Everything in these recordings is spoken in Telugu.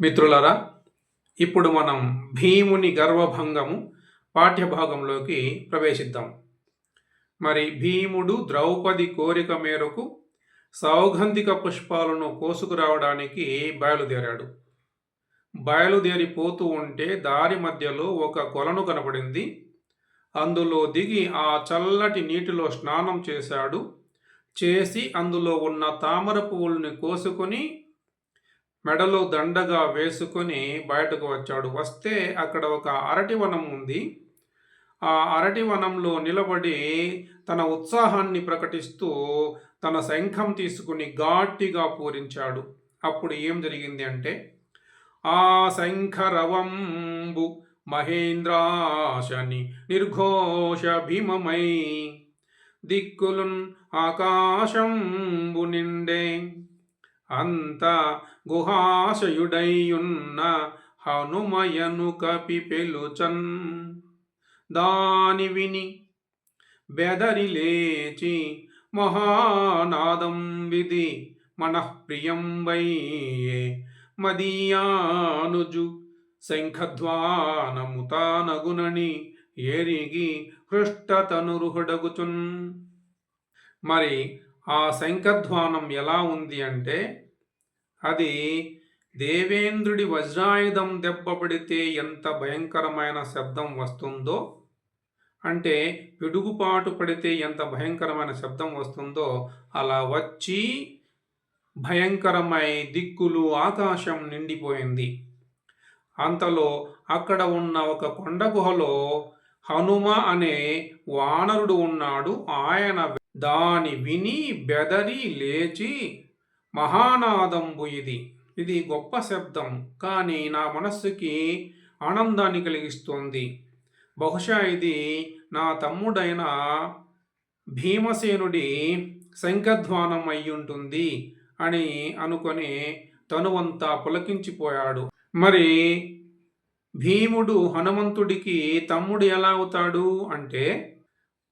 మిత్రులరా ఇప్పుడు మనం భీముని గర్వభంగము పాఠ్యభాగంలోకి ప్రవేశిద్దాం. మరి భీముడు ద్రౌపది కోరిక మేరకు సౌగంధిక పుష్పాలను కోసుకురావడానికి బయలుదేరాడు. బయలుదేరిపోతూ ఉంటే దారి మధ్యలో ఒక కొలను కనపడింది. అందులో దిగి ఆ చల్లటి నీటిలో స్నానం చేశాడు. చేసి అందులో ఉన్న తామర పువ్వుల్ని కోసుకొని మెడలో దండగా వేసుకొని బయటకు వచ్చాడు. వస్తే అక్కడ ఒక అరటి వనం ఉంది. ఆ అరటి వనంలో నిలబడి తన ఉత్సాహాన్ని ప్రకటిస్తూ తన శంఖం తీసుకుని ఘాటిగా పూరించాడు. అప్పుడు ఏం జరిగింది అంటే ఆ శంఖరవంబు మహేంద్రాశని నిర్ఘోష భీమమై దిక్కులున్ ఆకాశంబు నిండే అంత గుహాశయుడైయున్న హనుమయను కపి పెలుచన్. దాని విని బెదరి లేచి మహానాదం విధి మనఃప్రియం వయ్యే మదీయానుజు శంఖధ్వానముతానగునని ఎరిగి హృష్టతనురుహుడగుచున్. మరి ఆ శంఖధ్వానం ఎలా ఉంది అంటే అది దేవేంద్రుడి వజ్రాయుధం దెబ్బపడితే ఎంత భయంకరమైన శబ్దం వస్తుందో అంటే పిడుగుపాటు పడితే ఎంత భయంకరమైన శబ్దం వస్తుందో అలా వచ్చి భయంకరమై దిక్కులు ఆకాశం నిండిపోయింది. అంతలో అక్కడ ఉన్న ఒక కొండ గుహలో హనుమ అనే వానరుడు ఉన్నాడు. ఆయన దాని విని బెదరి లేచి మహానాదంబు ఇది. ఇది గొప్ప శబ్దం. కానీ నా మనస్సుకి ఆనందాన్ని కలిగిస్తోంది. బహుశా ఇది నా తమ్ముడైన భీమసేనుడి శంఖధ్వానం అయ్యుంటుంది అని అనుకొని తనువంతా పులకించిపోయాడు. మరి భీముడు హనుమంతుడికి తమ్ముడు ఎలా అవుతాడు అంటే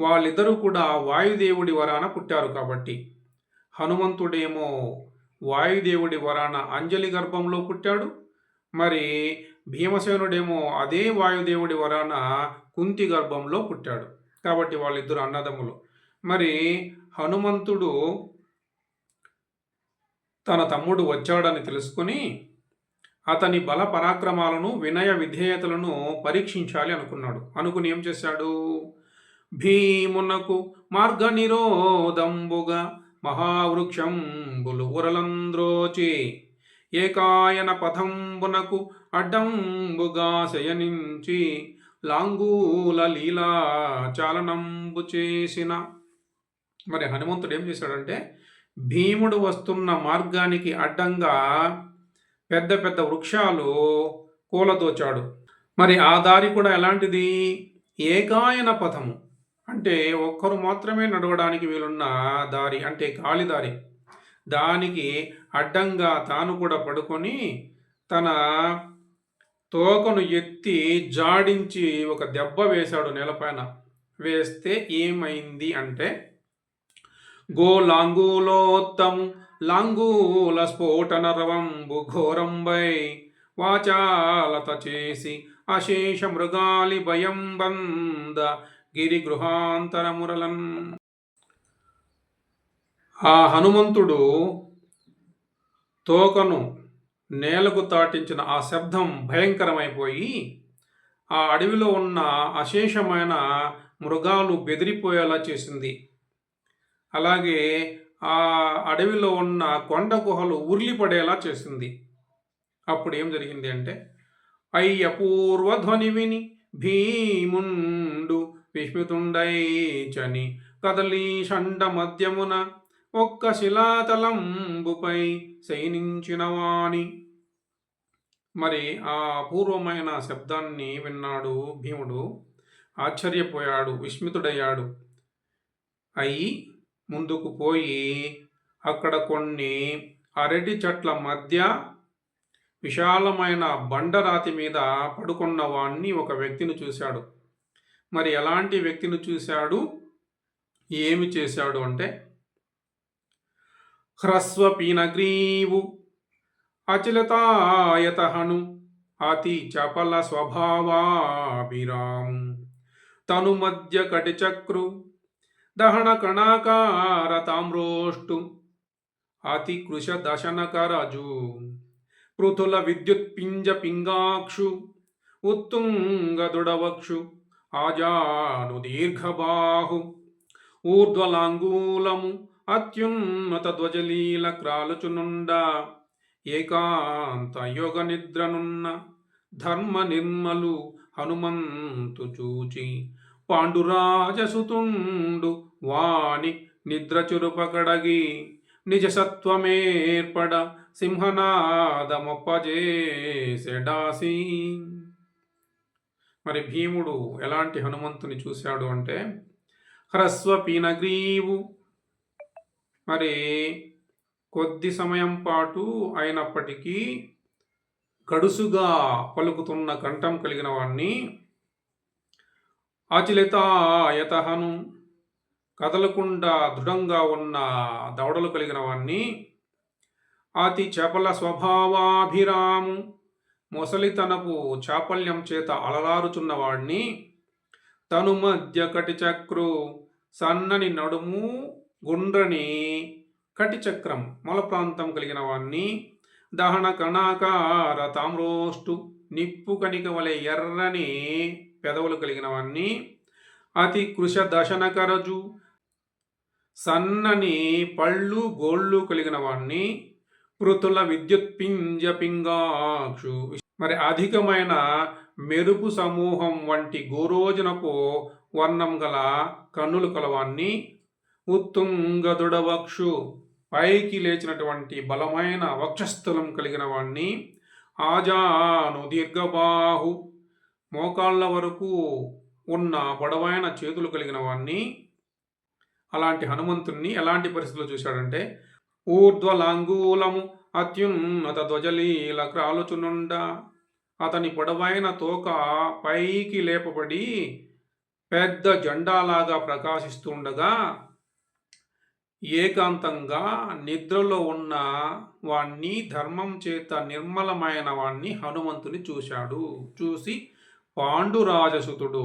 వాళ్ళిద్దరూ కూడా వాయుదేవుడి వరాన పుట్టారు కాబట్టి. హనుమంతుడేమో వాయుదేవుడి వరాన అంజలి గర్భంలో పుట్టాడు. మరి భీమసేనుడేమో అదే వాయుదేవుడి వరాన కుంతి గర్భంలో పుట్టాడు. కాబట్టి వాళ్ళిద్దరు అన్నదమ్ములు. మరి హనుమంతుడు తన తమ్ముడు వచ్చాడని తెలుసుకుని అతని బల పరాక్రమాలను వినయ విధేయతలను పరీక్షించాలి అనుకున్నాడు. అనుకుని ఏం చేశాడు? భీమునకు మార్గ నిరోధంబుగా మహావృక్షంబులు ఉరలంద్రోచి ఏకాయన పథంబునకు అడ్డంబుగా శయనించి లాంగూల లీలా చాలనంబు చేసిన. మరి హనుమంతుడు ఏం చేశాడంటే భీముడు వస్తున్న మార్గానికి అడ్డంగా పెద్ద పెద్ద వృక్షాలు కూలదోచాడు మరి ఆ దారి కూడా ఎలాంటిది? ఏకాయన పథము. అంటే ఒక్కరు మాత్రమే నడవడానికి వీలున్న దారి అంటే గాలిదారి దానికి అడ్డంగా తాను కూడా పడుకొని తన తోకను ఎత్తి జాడించి ఒక దెబ్బ వేశాడు నేలపైన. వేస్తే ఏమైంది అంటే గో లాంగూలోత్తము లాంగూల స్ఫోటన రవంబు ఘోరంబై వాచాలత చేసి అశేష మృగాలి భయం బంద గిరి గృహాంతరమురలన్ ఆ హనుమంతుడు తోకను నేలకు తాటించిన ఆ శబ్దం భయంకరమైపోయి ఆ అడవిలో ఉన్న అశేషమైన మృగాలు బెదిరిపోయేలా చేసింది. అలాగే ఆ అడవిలో ఉన్న కొండ గుహలు ఉర్లిపడేలా చేసింది. అప్పుడు ఏం జరిగింది అంటే అయ్య అపూర్వధ్వని విని భీమున్ విస్మితుండై చని కదలి షండ మధ్యమున ఒక్క శిలాతలంబుపై శయనించిన వాణి. మరి ఆ అపూర్వమైన శబ్దాన్ని విన్నాడు భీముడు. ఆశ్చర్యపోయాడు విస్మితుడయ్యాడు. అయి ముందుకు పోయి అక్కడ కొన్ని అరటి చెట్ల మధ్య విశాలమైన బండరాతి మీద పడుకున్న వాణ్ణి ఒక వ్యక్తిని చూశాడు. మరి ఎలాంటి వ్యక్తిని చూశాడు? ఏమి చేశాడు అంటే హ్రస్వ పీనగ్రీవు అచలతాయతహను అతి చపల స్వభావాభిరాం తను మధ్య కటిచక్రు దహన కణాకార తామ్రోష్టు అతి కృష దశనకరజు పృథుల విద్యుత్ పింజ పింగాక్షు ఉత్తుంగ దుడవక్షు దీర్ఘబాహు. ఊర్ధ్వలాంగూలము అత్యున్నత ధ్వజలీల క్రాలుచునుండ. ఏకాంత యోగ నిద్రనున్న ధర్మ నిర్మలు హనుమంతు చూచి పాండురాజసుతుండు వాణి నిద్ర చురుపకడగి నిజ సత్వమేర్పడ సింహనాదమొప్పజేసెడాసి మరి భీముడు ఎలాంటి హనుమంతుని చూశాడు అంటే హ్రస్వ పీనగ్రీవు. మరి కొద్ది సమయం పాటు అయినప్పటికీ గడుసుగా పలుకుతున్న కంఠం కలిగిన వాణ్ణి అచిలితాయతహను కదలకుండా దృఢంగా ఉన్న దవడలు కలిగిన వాణ్ణి అతి చపల స్వభావాభిరాము మొసలితనపు చాపల్యం చేత అలలారుచున్నవాడిని తను మధ్య కటిచక్రు సన్నని నడుము గుండ్రని కటిచక్రం మొల ప్రాంతం కలిగిన వాణ్ణి దహన కణాకార తామ్రోష్టు నిప్పు కనిక వలె ఎర్రని పెదవులు కలిగిన వాణ్ణి అతి కృష దశనకరజు సన్నని పళ్ళు గోళ్ళు కలిగిన వాణ్ణి పృతుల విద్యుత్ పింజ పింగాక్షు మరి అధికమైన మెరుపు సమూహం వంటి గోరోజనపు వర్ణం గల కన్నులు కలవాన్ని ఉత్తుంగదుడవక్షు పైకి లేచినటువంటి బలమైన వక్షస్థలం కలిగిన వాణ్ణి ఆజాను దీర్ఘబాహు మోకాళ్ళ వరకు ఉన్న పొడవైన చేతులు కలిగిన వాణ్ణి అలాంటి హనుమంతుణ్ణి ఎలాంటి పరిస్థితుల్లో చూశాడంటే ఊర్ధ్వలాంగూలము అత్యున్నత ధ్వజలీల క్రాలుచునుండ అతని పొడవైన తోక పైకి లేపబడి పెద్ద జెండాలాగా ప్రకాశిస్తుండగా ఏకాంతంగా నిద్రలో ఉన్న వాణ్ణి ధర్మం చేత నిర్మలమైన వాణ్ణి హనుమంతుని చూశాడు. చూసి పాండురాజసుతుడు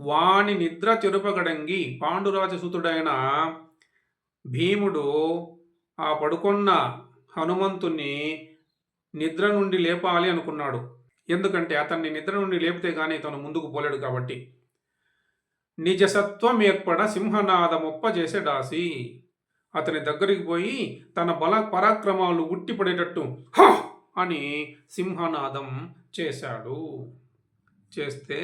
వాని నిద్ర చెరుపగడంగి పాండురాజసుతుడైన భీముడు ఆ పడుకున్న హనుమంతుణ్ణి నిద్ర నుండి లేపాలి అనుకున్నాడు. ఎందుకంటే అతన్ని నిద్ర నుండి లేపితే కానీ తను ముందుకు పోలేడు కాబట్టి. నిజసత్వం ఏర్పడ సింహనాదమొప్ప చేసే డాసి అతని దగ్గరికి పోయి తన బల పరాక్రమాలు ఉట్టిపడేటట్టు హా అని సింహనాదం చేశాడు. చేస్తే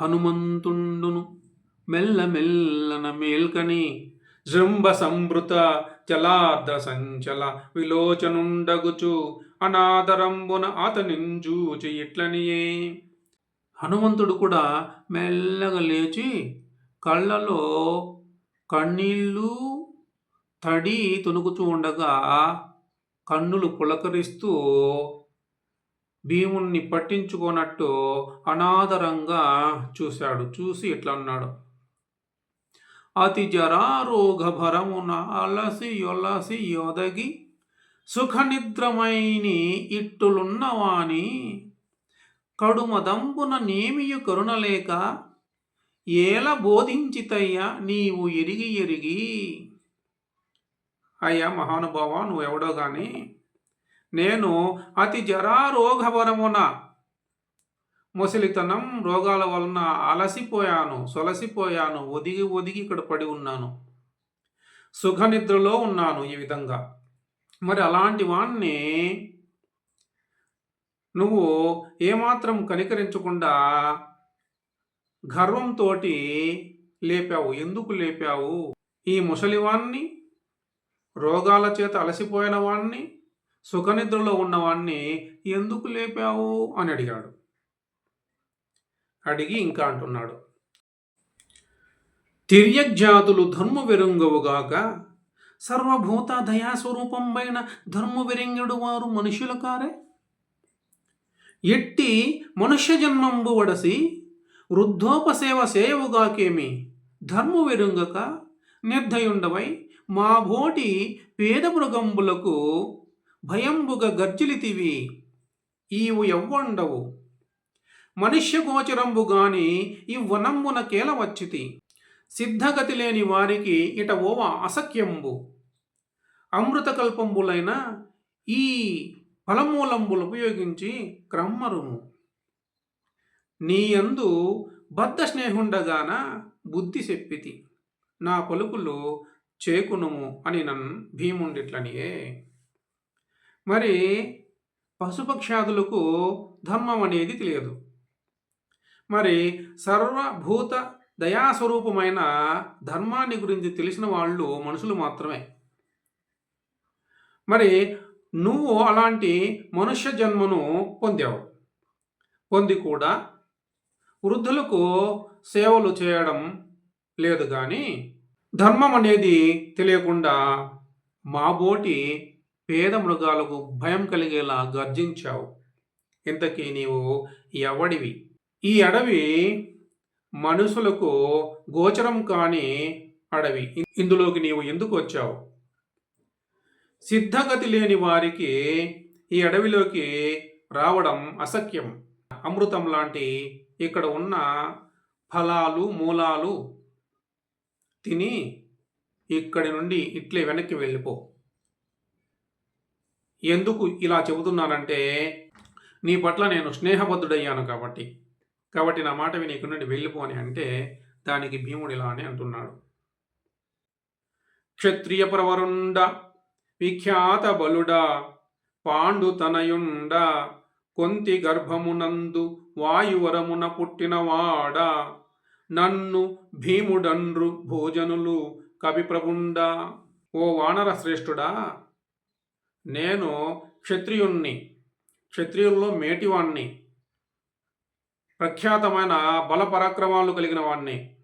హనుమంతుండును మెల్లమెల్లన మేల్కని జృంభ సంభృత చలార్ద సంచల విలోచనుండగుచు అనాదరంబున అతనింజూచి ఇట్లనియే హనుమంతుడు కూడా మెల్లగా లేచి కళ్ళలో కన్నీళ్ళు తడి తొనుకుతూ ఉండగా కన్నులు పులకరిస్తూ భీముణ్ణి పట్టించుకోనట్టు అనాదరంగా చూశాడు. చూసి ఇట్లా అన్నాడు? అతి జరారోగభరమున అలసి యొలసి యొదగి సుఖనిద్రమైని ఇట్టులున్నవాని కడుమదంబున నేమియు కరుణలేక ఏల బోధించితయ్యా నీవు ఎరిగి ఎరిగి. అయ్యా మహానుభావ నువ్వెవడో కానీ నేను అతి జరారోగభరమున ముసలితనం రోగాల వలన అలసిపోయాను సొలసిపోయాను ఒదిగి ఒదిగి ఇక్కడ పడి ఉన్నాను. సుఖనిద్రలో ఉన్నాను ఈ విధంగా. మరి అలాంటి వాణ్ణి నువ్వు ఏమాత్రం కనికరించకుండా గర్వంతో లేపావు. ఎందుకు లేపావు? ఈ ముసలివాణ్ణి రోగాల చేత అలసిపోయిన వాణ్ణి సుఖనిద్రలో ఉన్నవాణ్ణి ఎందుకు లేపావు అని అడిగాడు. అడిగి ఇంకా అంటున్నాడు. తిర్యజ్జాతులు ధర్మ విరంగవుగాక సర్వభూత దయాస్వరూపంపైన ధర్మ విరంగుడు వారు మనుషుల కారే ఎట్టి మనుష్య జన్మంబు వడసి వృద్ధోపసేవ సేవుగాకేమి ధర్మ విరుంగక నిర్ధయుండవై మా భోటి పేద మృగంబులకు భయంబుగ గర్జిలితివి. ఈవు ఎవ్వండవు. మనుష్య గోచరంబు గాని ఈ వనంబున కేల వచ్చితి సిద్ధగతి లేని వారికి ఇట ఓవ అసఖ్యంబు. అమృతకల్పంబులైన ఈ ఫలమూలంబులు ఉపయోగించి క్రమ్మరుము నీ యందు బద్ధ స్నేహుండగాన బుద్ధి చెప్పితి. నా పలుకులు చేకునుము అని నన్ భీముండిట్లనియే. మరి పశుపక్షాదులకు ధర్మం అనేది తెలియదు. మరి సర్వభూత దయాస్వరూపమైన ధర్మాన్ని గురించి తెలిసిన వాళ్ళు మనుషులు మాత్రమే. మరి నువ్వు అలాంటి మనుష్య జన్మను పొందావు. పొంది కూడా వృద్ధులకు సేవలు చేయడం లేదు కానీ ధర్మం అనేది తెలియకుండా మా బోటి పేద మృగాలకు భయం కలిగేలా గర్జించావు. ఇంతకీ నీవు ఎవడివి? ఈ అడవి మనుషులకు గోచరం కాని అడవి. ఇందులోకి నీవు ఎందుకు వచ్చావు? సిద్ధగతి లేని వారికి ఈ అడవిలోకి రావడం అసఖ్యం. అమృతం లాంటి ఇక్కడ ఉన్న ఫలాలు మూలాలు తిని ఇక్కడి నుండి ఇట్లే వెనక్కి వెళ్ళిపో. ఎందుకు ఇలా చెబుతున్నానంటే నీ పట్ల నేను స్నేహబద్ధుడయ్యాను కాబట్టి. కాబట్టి నా మాట విని నుండి వెళ్ళిపో అని అంటే దానికి భీముడు ఇలా అని అంటున్నాడు. క్షత్రియ ప్రవరుండ విఖ్యాత బలుడా పాండు తనయుండ కొంతి గర్భమునందు వాయువరమున పుట్టినవాడ నన్ను భీముడండ్రు భోజనులు కవిప్రభుండ ఓ వానర శ్రేష్ఠుడా నేను క్షత్రియుణ్ణి క్షత్రియుల్లో మేటివాణ్ణి ప్రఖ్యాతమైన బలపరాక్రమాలు కలిగిన వాణ్ణి.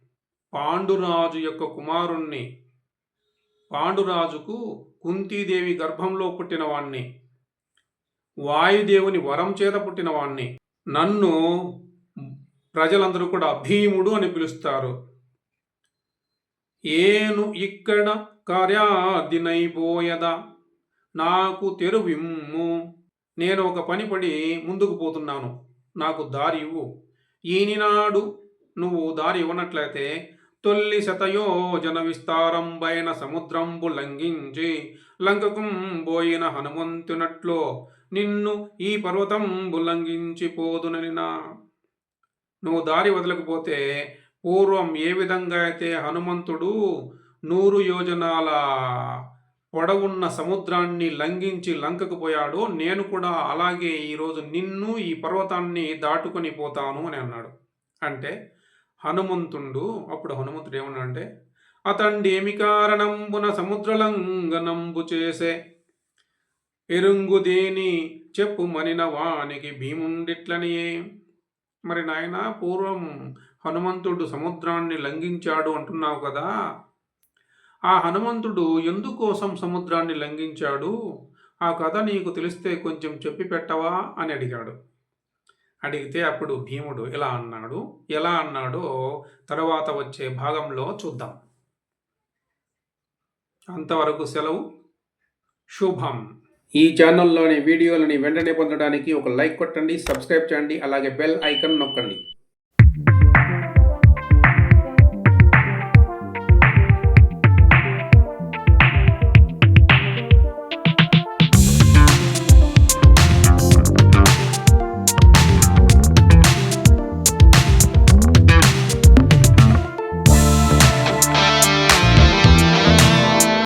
పాండురాజు యొక్క కుమారుణ్ణి. పాండురాజుకు కుంతీదేవి గర్భంలో పుట్టినవాణ్ణి వాయుదేవుని వరం చేత పుట్టినవాణ్ణి నన్ను ప్రజలందరూ కూడా భీముడు అని పిలుస్తారు. ఏను ఇక్కడ కార్యాదినైపోయద నాకు తెరువిమ్ము. నేను ఒక పని పడి ముందుకు పోతున్నాను. నాకు దారి ఇవ్వు. ఈనినాడు నువ్వు దారి ఇవ్వనట్లయితే తొల్లి శతయోజన విస్తారంబైన సముద్రంబు లంఘించి లంకకం పోయిన హనుమంతునట్లో నిన్ను ఈ పర్వతంబు లంఘించి పోదుననినా నువ్వు దారి వదలకపోతే పూర్వం ఏ విధంగా అయితే హనుమంతుడు నూరు యోజనాల పొడవున్న సముద్రాన్ని లంఘించి లంకకు పోయాడో నేను కూడా అలాగే ఈరోజు నిన్ను ఈ పర్వతాన్ని దాటుకొని పోతాను అని అన్నాడు. అంటే హనుమంతుడు అప్పుడు హనుమంతుడు ఏమన్నాడంటే అతండేమి కారణంబున సముద్రలంఘనంబు చేసే? ఎరుంగు దేని చెప్పు మనిన వానికి భీముండిట్లనియే? మరి నాయన పూర్వం హనుమంతుడు సముద్రాన్ని లంఘించాడు అంటున్నావు కదా ఆ హనుమంతుడు ఎందుకోసం సముద్రాన్ని లంఘించాడు? ఆ కథ నీకు తెలిస్తే కొంచెం చెప్పి పెట్టవా? అని అడిగాడు. అడిగితే అప్పుడు భీముడు ఎలా అన్నాడు. ఎలా అన్నాడో తర్వాత వచ్చే భాగంలో చూద్దాం. అంతవరకు సెలవు. శుభం. ఈ ఛానల్లోని వీడియోలని వెంటనే పొందడానికి ఒక లైక్ కొట్టండి సబ్స్క్రైబ్ చేయండి అలాగే బెల్ ఐకన్ నొక్కండి.